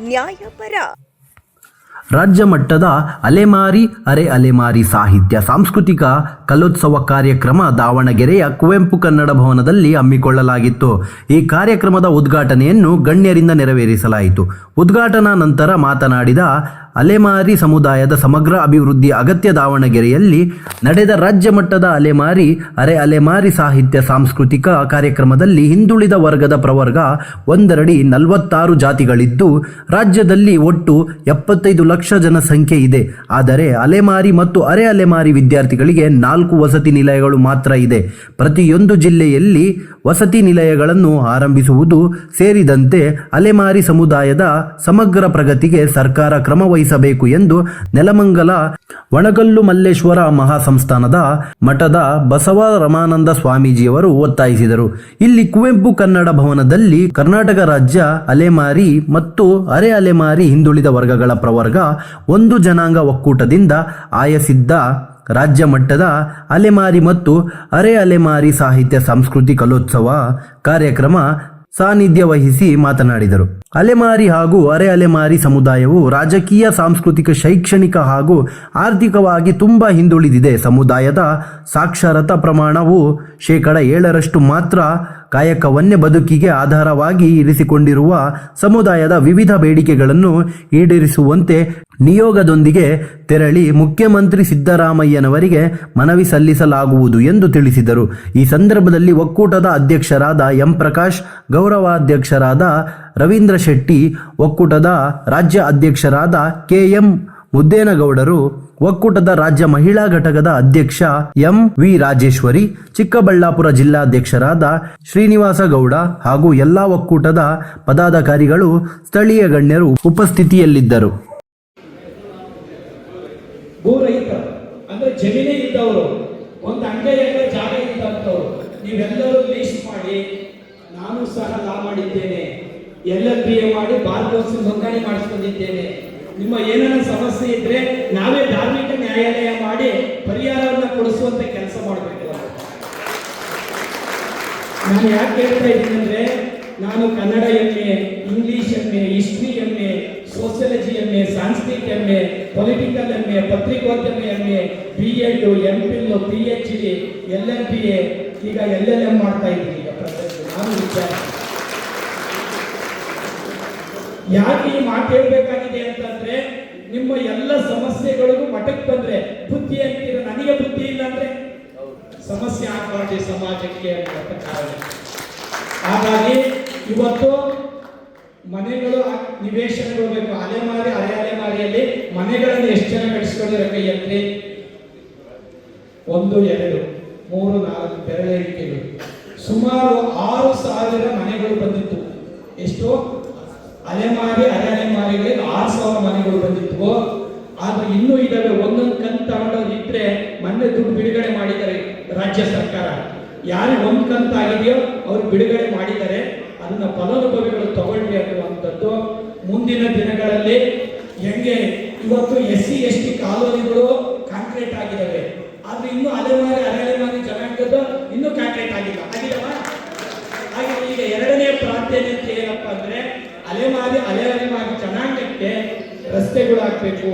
ನ್ಯಾಯಪರ. ರಾಜ್ಯ ಮಟ್ಟದ ಅಲೆಮಾರಿ ಅರೆ ಅಲೆಮಾರಿ ಸಾಹಿತ್ಯ ಸಾಂಸ್ಕೃತಿಕ ಕಲೋತ್ಸವ ಕಾರ್ಯಕ್ರಮ ದಾವಣಗೆರೆಯ ಕುವೆಂಪು ಕನ್ನಡ ಭವನದಲ್ಲಿ ಹಮ್ಮಿಕೊಳ್ಳಲಾಗಿತ್ತು. ಈ ಕಾರ್ಯಕ್ರಮದ ಉದ್ಘಾಟನೆಯನ್ನು ಗಣ್ಯರಿಂದ ನೆರವೇರಿಸಲಾಯಿತು. ಉದ್ಘಾಟನಾ ನಂತರ ಮಾತನಾಡಿದ ಅಲೆಮಾರಿ ಸಮುದಾಯದ ಸಮಗ್ರ ಅಭಿವೃದ್ಧಿ ಅಗತ್ಯ ದಾವಣಗೆರೆಯಲ್ಲಿ ನಡೆದ ರಾಜ್ಯ ಮಟ್ಟದ ಅಲೆಮಾರಿ, ಅರೆ ಅಲೆಮಾರಿ ಸಾಹಿತ್ಯ ಸಾಂಸ್ಕೃತಿಕ ಕಾರ್ಯಕ್ರಮದಲ್ಲಿ ಹಿಂದುಳಿದ ವರ್ಗದ ಪ್ರವರ್ಗ ಒಂದರಡಿ ನಲವತ್ತಾರು ಜಾತಿಗಳಿದ್ದು, ರಾಜ್ಯದಲ್ಲಿ ಒಟ್ಟು ಎಪ್ಪತ್ತೈದು ಲಕ್ಷ ಜನಸಂಖ್ಯೆ ಇದೆ. ಆದರೆ ಅಲೆಮಾರಿ ಮತ್ತು ಅರೆ ಅಲೆಮಾರಿ ವಿದ್ಯಾರ್ಥಿಗಳಿಗೆ ನಾಲ್ಕು ವಸತಿ ನಿಲಯಗಳು ಮಾತ್ರ ಇದೆ. ಪ್ರತಿಯೊಂದು ಜಿಲ್ಲೆಯಲ್ಲಿ ವಸತಿ ನಿಲಯಗಳನ್ನು ಆರಂಭಿಸುವುದು ಸೇರಿದಂತೆ ಅಲೆಮಾರಿ ಸಮುದಾಯದ ಸಮಗ್ರ ಪ್ರಗತಿಗೆ ಸರ್ಕಾರ ಕ್ರಮ ವಹಿಸಬೇಕು ಎಂದು ನೆಲಮಂಗಲ ಒಣಗಲ್ಲು ಮಲ್ಲೇಶ್ವರ ಮಹಾಸಂಸ್ಥಾನದ ಮಠದ ಬಸವ ರಮಾನಂದ ಸ್ವಾಮೀಜಿಯವರು ಒತ್ತಾಯಿಸಿದರು. ಇಲ್ಲಿ ಕುವೆಂಪು ಕನ್ನಡ ಭವನದಲ್ಲಿ ಕರ್ನಾಟಕ ರಾಜ್ಯ ಅಲೆಮಾರಿ ಮತ್ತು ಅರೆ ಅಲೆಮಾರಿ ಹಿಂದುಳಿದ ವರ್ಗಗಳ ಪ್ರವರ್ಗ ಒಂದು ಜನಾಂಗ ಒಕ್ಕೂಟದಿಂದ ಆಯಸಿದ್ದ ರಾಜ್ಯ ಮಟ್ಟದ ಅಲೆಮಾರಿ ಮತ್ತು ಅರೆ ಅಲೆಮಾರಿ ಸಾಹಿತ್ಯ ಸಂಸ್ಕೃತಿ ಕಲೋತ್ಸವ ಕಾರ್ಯಕ್ರಮ ಸಾನ್ನಿಧ್ಯ ವಹಿಸಿ ಮಾತನಾಡಿದರು. ಅಲೆಮಾರಿ ಹಾಗೂ ಅರೆ ಅಲೆಮಾರಿ ಸಮುದಾಯವು ರಾಜಕೀಯ, ಸಾಂಸ್ಕೃತಿಕ, ಶೈಕ್ಷಣಿಕ ಹಾಗೂ ಆರ್ಥಿಕವಾಗಿ ತುಂಬ ಹಿಂದುಳಿದಿದೆ. ಸಮುದಾಯದ ಸಾಕ್ಷರತಾ ಪ್ರಮಾಣವು ಶೇಕಡ ಏಳರಷ್ಟು ಮಾತ್ರ ಕಾಯಕವನ್ನೇ ಬದುಕಿಗೆ ಆಧಾರವಾಗಿ ಇರಿಸಿಕೊಂಡಿರುವ ಸಮುದಾಯದ ವಿವಿಧ ಬೇಡಿಕೆಗಳನ್ನು ಈಡೇರಿಸುವಂತೆ ನಿಯೋಗದೊಂದಿಗೆ ತೆರಳಿ ಮುಖ್ಯಮಂತ್ರಿ ಸಿದ್ದರಾಮಯ್ಯನವರಿಗೆ ಮನವಿ ಸಲ್ಲಿಸಲಾಗುವುದು ಎಂದು ತಿಳಿಸಿದರು. ಈ ಸಂದರ್ಭದಲ್ಲಿ ಒಕ್ಕೂಟದ ಅಧ್ಯಕ್ಷರಾದ ಎಂ ಪ್ರಕಾಶ್, ಗೌರವಾಧ್ಯಕ್ಷರಾದ ರವೀಂದ್ರ ಶೆಟ್ಟಿ, ಒಕ್ಕೂಟದ ರಾಜ್ಯ ಅಧ್ಯಕ್ಷರಾದ ಕೆ ಎಂ ಮುದ್ದೇನಗೌಡರು ಒಕ್ಕೂಟದ ರಾಜ್ಯ ಮಹಿಳಾ ಘಟಕದ ಅಧ್ಯಕ್ಷ ಎಂ ವಿ ರಾಜೇಶ್ವರಿ, ಚಿಕ್ಕಬಳ್ಳಾಪುರ ಜಿಲ್ಲಾಧ್ಯಕ್ಷರಾದ ಶ್ರೀನಿವಾಸ ಗೌಡ ಹಾಗೂ ಎಲ್ಲಾ ಒಕ್ಕೂಟದ ಪದಾಧಿಕಾರಿಗಳು, ಸ್ಥಳೀಯ ಗಣ್ಯರು ಉಪಸ್ಥಿತಿಯಲ್ಲಿದ್ದರು. ಮಾಡಿ ಎ ನಿಮ್ಮ ಏನಾರ ಸಮಸ್ಯೆ ಇದ್ರೆ ನಾವೇ ಧಾರ್ಮಿಕ ನ್ಯಾಯಾಲಯ ಮಾಡಿ ಪರಿಹಾರವನ್ನು ಕೊಡಿಸುವಂತ ಕೆಲಸ ಮಾಡಬೇಕು. ನಾನು ಯಾಕೆ ಹೇಳ್ತಾ ಇದ್ದೀನಿ ಅಂದ್ರೆ, ನಾನು Kannada M A English M A history M A M M A ಸಾಂಸ್ಕೃತಿಕ M A political M A, ಪತ್ರಿಕೋದ್ಯಮ M A B Ed M Phil P H D L M P A ಈಗ ಎಲ್ ಎಲ್ ಎಂ ಮಾಡ್ತಾ ಇದ್ದೀನಿ ಈಗ ನಾನು ವಿಚಾರ ಯಾಕೆ ಈ ಮಾತು ಹೇಳ್ಬೇಕಾಗಿದೆ ಸಮಸ್ಯೆಗಳಿಗೂ ಮಠಕ್ಕೆ ಬಂದ್ರೆ ಬುದ್ಧಿ ಅಂತೀರ? ನನಗೆ ಬುದ್ಧಿ ಇಲ್ಲ ಅಂದ್ರೆ? ಸಮಸ್ಯೆ ಆಗಬಾರ್ದು ಸಮಾಜಕ್ಕೆ ಅನ್ನುವಂಥ ಕಾರಣ. ಹಾಗಾಗಿ ಇವತ್ತು ಮನೆಗಳು ನಿವೇಶನಗಳು ಬೇಕು. ಅಲೆಮಾರಿ ಅರೆ ಅಲೆಮಾರಿಯಲ್ಲಿ ಮನೆಗಳನ್ನು ಎಷ್ಟು ಜನ ಕಟ್ಟಿಸ್ಕೊಂಡಿರೋ ಕೈಯಲ್ಲಿ ಒಂದು, ಎರಡು, ಮೂರು, ನಾಲ್ಕು ಬೆರಳಿಕೆಗಳು ಸುಮಾರು ಆರು ಸಾವಿರ ಮನೆಗಳು ಬಂದಿತ್ತು. ಎಷ್ಟು? ಅಲೆಮಾರಿ ಅರೆ ಅಲೆಮಾರಿಗಳಿಗೆ ಆರು ಸಾವಿರ ಮನೆಗಳು ಬಂದಿತ್ತು. ಆದ್ರೆ ಇನ್ನೂ ಇದಾವೆ ಒಂದೊಂದು ಕಂತು ತಗೊಂಡವ್ರು ಇದ್ರೆ ಮೊನ್ನೆ ದುಡ್ಡು ಬಿಡುಗಡೆ ಮಾಡಿದ್ದಾರೆ ರಾಜ್ಯ ಸರ್ಕಾರ. ಯಾರಿಗೆ ಒಂದು ಕಂತು ಆಗಿದೆಯೋ ಅವ್ರು ಬಿಡುಗಡೆ ಮಾಡಿದ್ದಾರೆ. ಅದನ್ನ ಫಲಾನುಭವಿಗಳು ತಗೊಳ್ಳಿ ಅನ್ನುವಂಥದ್ದು ಮುಂದಿನ ದಿನಗಳಲ್ಲಿ ಹೆಂಗೆ ಇವತ್ತು ಎಸ್ ಸಿ ಎಸ್ ಟಿ ಕಾಲೋನಿಗಳು ಕಾಂಕ್ರೀಟ್ ಆಗಿದ್ದಾವೆ ಆದ್ರೆ ಇನ್ನೂ ಅಲೆಮಾರಿ ಅರೆ ಅಲೆಮಾರಿ ಜನಾಂಗದ ಇನ್ನೂ ಕಾಂಕ್ರೀಟ್ ಆಗಿಲ್ಲ ಆಗಿಲ್ಲವಾ ಹಾಗೆ ಈಗ ಎರಡನೇ ಪ್ರಾಧಾನ್ಯತೆ ಏನಪ್ಪಾ ಅಂದ್ರೆ ಅಲೆಮಾರಿ ಅಲೆ ಅಲೆಮಾರಿ ಜನಾಂಗಕ್ಕೆ ರಸ್ತೆಗಳು ಆಗ್ಬೇಕು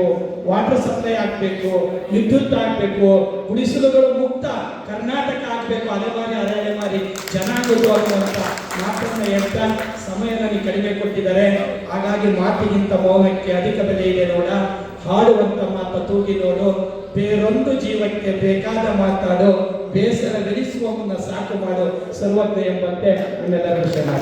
ವಾಟರ್ ಸಪ್ಲೈ ಆಗಬೇಕು, ವಿದ್ಯುತ್ ಆಗಬೇಕು, ಗುಡಿಸಲುಗಳು ಮುಕ್ತ ಕರ್ನಾಟಕ ಆಗಬೇಕು, ಅದೇ ಅಲೆಮಾರಿ ಜನಾಂಗಗಳು ಅನ್ನುವಂತ ಮಾತನ್ನ ಹೇಳ್ತಾ ಸಮಯ ನನಗೆ ಕಡಿಮೆ ಕೊಟ್ಟಿದ್ದಾರೆ. ಹಾಗಾಗಿ ಮಾತಿಗಿಂತ ಮೌನಕ್ಕೆ ಅಧಿಕ ಬೆಲೆ ಇದೆ ನೋಡ. ಹಾಡುವಂತ ಮಾತ ತೂಗಿ ನೋಡು. ಬೇರೊಂದು ಜೀವಕ್ಕೆ ಬೇಕಾದ ಮಾತಾಡು. ಬೇಸರ ಗಳಿಸುವ ಮುನ್ನ ಸಾಕು ಮಾಡು. ಸರ್ವಜ್ಞ ಎಂಬಂತೆ ನಿಮ್ಮೆಲ್ಲರೂ ಶರಣ